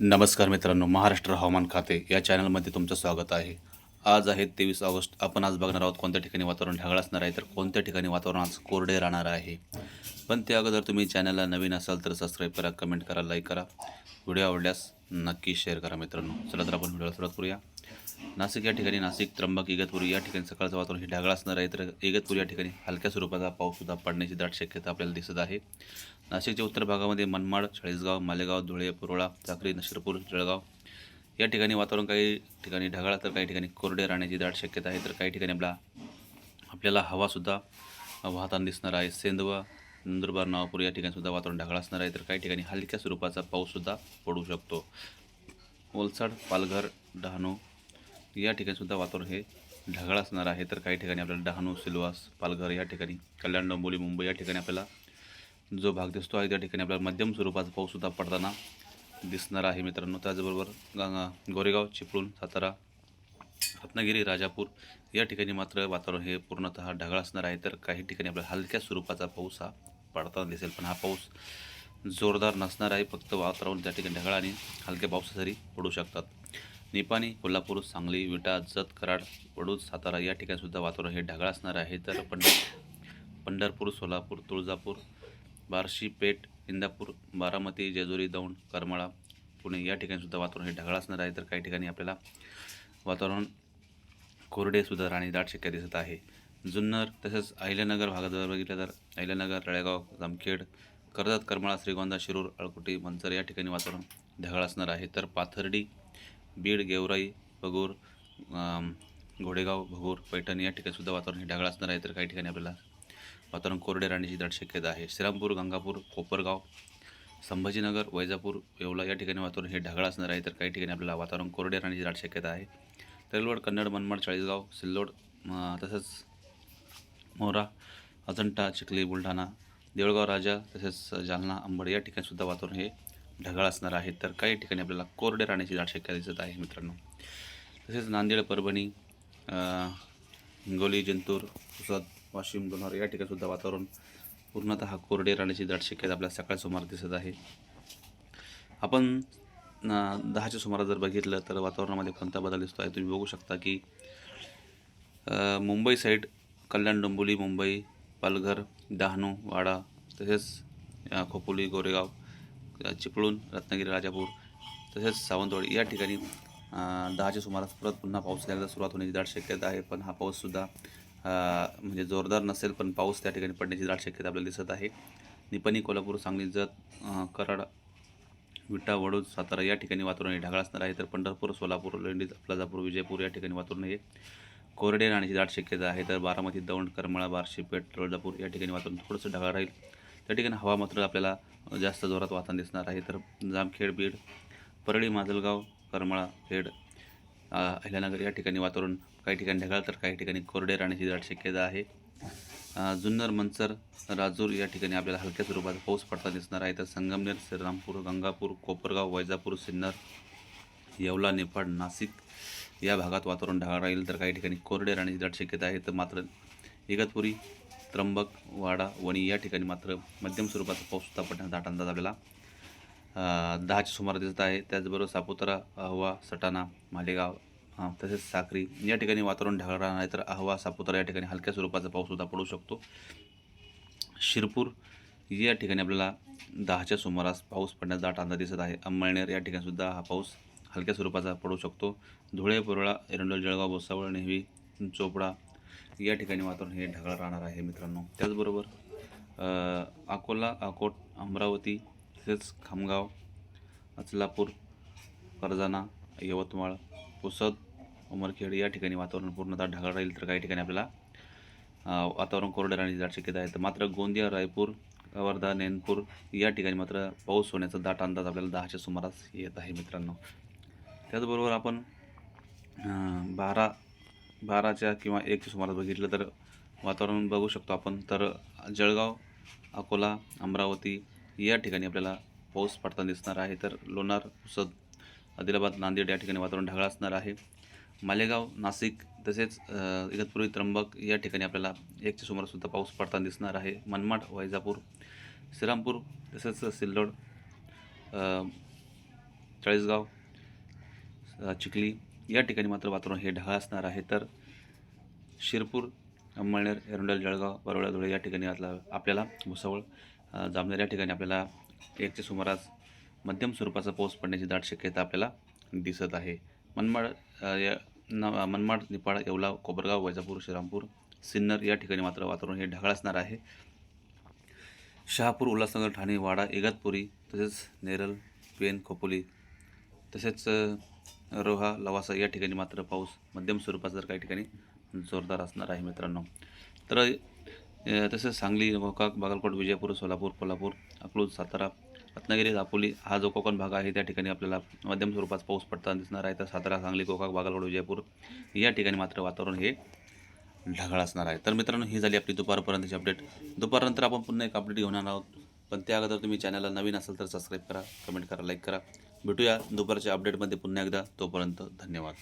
नमस्कार मित्रांनो महाराष्ट्र हवामान खाते या चॅनलमध्ये तुमचं स्वागत आहे. आज आहे तेवीस ऑगस्ट. आपण आज बघणार आहोत कोणत्या ठिकाणी वातावरण ढगाळ असणार आहे तर कोणत्या ठिकाणी वातावरण आज कोरडे राहणार आहे. पण त्या अगोदर तुम्ही चॅनलला नवीन असाल तर सबस्क्राईब करा कमेंट करा लाईक करा. व्हिडिओ आवडल्यास नक्की शेअर करा मित्रांनो. चला तर आपण व्हिडिओला सुरुवात करूया. नाशिक या ठिकाणी नाशिक त्र्यंबक इगतपुरी या ठिकाणी सकाळचं वातावरण हे ढगाळ असणार आहे. तर इगतपुरी या ठिकाणी हलक्या स्वरूपाचा पाऊससुद्धा पडण्याची दाट शक्यता आपल्याला दिसत आहे. नाशिकच्या उत्तर भागामध्ये मनमाड चाळीसगाव मालेगाव धुळे पुरोळा चाकरी नशिरपूर जळगाव या ठिकाणी वातावरण काही ठिकाणी ढगाळ तर काही ठिकाणी कोरडे राहण्याची दाट शक्यता आहे. तर काही ठिकाणी आपला आपल्याला हवासुद्धा वाहताना दिसणार आहे. सेंदवा नंदुरबार नावापूर या ठिकाणीसुद्धा वातावरण ढगाळ असणार आहे. तर काही ठिकाणी हलक्या स्वरूपाचा पाऊससुद्धा पडू शकतो. वलसाड पालघर डहाणू या ठिकाणी सुद्धा वातावरण हे ढगाळ असणार आहे. तर काही ठिकाणी आपल्याला डहाणू सिल्वास पालघर या ठिकाणी कल्याण डोंबोली मुंबई या ठिकाणी आपल्याला जो भाग दिसतो आहे त्या ठिकाणी आपल्याला मध्यम स्वरूपाचा पाऊससुद्धा पडताना दिसणार आहे मित्रांनो. त्याचबरोबर गोरेगाव चिपळूण सातारा रत्नागिरी राजापूर या ठिकाणी मात्र वातावरण हे पूर्णतः ढगाळ असणार आहे. तर काही ठिकाणी आपल्याला हलक्या स्वरूपाचा पाऊस हा पडताना दिसेल. पण हा पाऊस जोरदार नसणार आहे. फक्त वातावरण त्या ठिकाणी ढगाळ आणि हलक्या पावसासरी पडू शकतात. निपाणी कोल्हापूर सांगली विटा जत कराड वडूज सातारा या ठिकाणीसुद्धा वातावरण हे ढगाळ असणार आहे. तर पंढर पंढरपूर सोलापूर तुळजापूर बार्शी पेठ इंदापूर बारामती जेजुरी दौंड करमाळा पुणे या ठिकाणीसुद्धा वातावरण हे ढगाळ असणार आहे. तर काही ठिकाणी आपल्याला वातावरण कोरडे सुद्धा राहणे दाट शक्य दिसत आहे. जुन्नर तसेच अहिल्यानगर भागात जर बघितलं तर अहिल्यानगर रळेगाव जामखेड कर्जत करमाळा श्रीगोंदा शिरूर अळकुटी मंचर या ठिकाणी वातावरण ढगाळ असणार आहे. तर पाथर्डी बीड गेवराई भगूर घोडेगाव भगूर पैठण या ठिकाणीसुद्धा वातावरण हे ढगाळ असणार आहे तर काही ठिकाणी आपल्याला वातावरण कोरडे राहण्याची दाट शक्यता आहे. श्रीरामपूर गंगापूर कोपरगाव संभाजीनगर वैजापूर येवला या ठिकाणी वातावरण हे ढगाळ असणार आहे तर काही ठिकाणी आपल्याला वातावरण कोरडे राहण्याची दाट शक्यता आहे. तैलवड कन्नड मनमाड चाळीसगाव सिल्लोड तसंच मोरा अजंठा चिखली बुलढाणा देवळगाव राजा तसेच जालना अंबड या ठिकाणीसुद्धा वातावरण हे ढगाळ असणार आहे तर काही ठिकाणी आपल्याला कोरडे राहण्याची दाट शक्यता दिसत आहे मित्रांनो. तसेच नांदेड परभणी हिंगोली जिंतूर पुसद वाशिम लोणार या ठिकाणीसुद्धा वातावरण पूर्णतः कोरडे राहण्याची दाट शक्यता आपल्याला सकाळ सुमार दिसत आहे. आपण दहाच्या सुमारास जर बघितलं तर वातावरणामध्ये कोणता बदल दिसतो आहे तुम्ही बघू शकता की मुंबई साईड कल्याण डोंबोली मुंबई पालघर डहाणू वाडा तसेच खोपोली गोरेगाव चिपळूण रत्नागिरी राजापूर तसेच सावंतवाडी या ठिकाणी दहाच्या सुमारास परत पुन्हा पाऊस यायला सुरुवात होण्याची दाट शक्यता आहे. पण हा पाऊससुद्धा म्हणजे जोरदार नसेल पण पाऊस त्या ठिकाणी पडण्याची दाट शक्यता आपल्याला दिसत आहे. निपणी कोल्हापूर सांगली जत कराड विटा वडूज सातारा या ठिकाणी वातावरण हे ढगाळ असणार आहे. तर पंढरपूर सोलापूर लेंडी तुळजापूर विजयपूर या ठिकाणी वातावरण हे कोरडे राहण्याची दाट शक्यता आहे. तर बारामती दौंड करमाळा बार्शी पेठ तुळजापूर या ठिकाणी वातावरण थोडंसं ढगाळ राहील. त्या ठिकाणी हवा मात्र आपल्याला जास्त जोरात वाहताना दिसणार आहे. तर जामखेड बीड परळी माजलगाव करमाळा खेड अहिल्यानगर या ठिकाणी वातावरण काही ठिकाणी ढगाळ तर काही ठिकाणी कोरडे राहण्याची दाट शक्यता आहे. जुन्नर मंचर राजूर या ठिकाणी आपल्याला हलक्या स्वरूपात पाऊस पडता दिसणार आहे. तर संगमनेर श्रीरामपूर गंगापूर कोपरगाव वैजापूर सिन्नर येवला नेपाळ नाशिक या भागात वातावरण ढगाळ राहील. तर काही ठिकाणी कोरडे राहण्याची दाट शक्यता आहे. तर मात्र इगतपुरी त्र्यंबक वाडा वणी या ठिकाणी मात्र मध्यम स्वरूपाचा पाऊस सुद्धा पडण्याचा दाट अंदाज आपल्याला दहाच्या सुमारास दिसत आहे. त्याचबरोबर सापुतारा अहवा सटाणा मालेगाव तसेच साक्री या ठिकाणी वातावरण ढगाळ राहणार आहे तर अहवा सापुतारा या ठिकाणी हलक्या स्वरूपाचा पाऊससुद्धा पडू शकतो. शिरपूर या ठिकाणी आपल्याला दहाच्या सुमारास पाऊस पडण्याचा दाट अंदाज दिसत आहे. अंमळनेर या ठिकाणीसुद्धा हा पाऊस हलक्या स्वरूपाचा पडू शकतो. धुळे पुरळा एरंडोल जळगाव भोसावळ नेहवी चोपडा या ठिकाणी वातावरण हे ढगाळ राहणार आहे मित्रांनो. त्याचबरोबर अकोला अकोट अमरावती तसेच खामगाव अचलापूर करजाना यवतमाळ पुसद उमरखेड या ठिकाणी वातावरण पूर्णतः ढगाळ राहील तर काही ठिकाणी आपल्याला वातावरण कोरडे राहण्याची दाट शक्यता आहे. तर मात्र गोंदिया रायपूर वर्धा नैनपूर या ठिकाणी मात्र पाऊस होण्याचा दाट अंदाज आपल्याला दहाच्या सुमारास येत आहे मित्रांनो. त्याचबरोबर आपण बारा बाराच्या किंवा एकच्या सुमारास बघितलं तर वातावरण बघू शकतो आपण. तर जळगाव अकोला अमरावती या ठिकाणी आपल्याला पाऊस पडताना दिसणार आहे. तर लोणार पुसद आदिलाबाद नांदेड या ठिकाणी वातावरण ढगाळ असणार आहे. मालेगाव नाशिक तसेच इगतपुरी त्र्यंबक या ठिकाणी आपल्याला एकच्या सुमारासुद्धा पाऊस पडताना दिसणार आहे. मनमाड वैजापूर श्रीरामपूर तसेच सिल्लोड चाळीसगाव चिखली या ठिकाणी मात्र वातावरण हे ढगाळ असणार आहे. तर शिरपूर अंमळनेर एरंडल जळगाव परोळा धुळे या ठिकाणी आपला आपल्याला भुसावळ जामनेर या ठिकाणी आपल्याला एकच्या सुमारास मध्यम स्वरूपाचा पाऊस पडण्याची दाट शक्यता आपल्याला दिसत आहे. मनमाड या ना मनमाड निपाड येवला कोपरगाव वैजापूर श्रीरामपूर सिन्नर या ठिकाणी मात्र वातावरण हे ढगाळ असणार आहे. शहापूर उल्हासनगर ठाणे वाडा इगतपुरी तसेच नेरल पेन खोपोली तसेच रोहा लवासा या ठिकाणी मात्र पाऊस मध्यम स्वरूपाचा तर काही ठिकाणी जोरदार असणार आहे मित्रांनो. तर तसेच सांगली गोकाक बागलकोट विजयपूर सोलापूर कोल्हापूर अकलूज सातारा रत्नागिरी दापोली हा जो कोकण भाग आहे त्या ठिकाणी आपल्याला मध्यम स्वरूपात पाऊस पडताना दिसणार आहे. तर सातारा सांगली गोकाक बागलकोट विजयपूर या ठिकाणी मात्र वातावरण हे ढगाळ असणार आहे. तर मित्रांनो ही झाली आपली दुपारपर्यंतची अपडेट दुपारनंतर आपण पुन्हा एक अपडेट घेऊन आहोत. पण त्या अगोदर तुम्ही चॅनलला नवीन असाल तर सबस्क्राईब करा कमेंट करा लाईक करा. भेटूया दुपारच्या अपडेटमध्ये पुन्हा एकदा. तोपर्यंत धन्यवाद.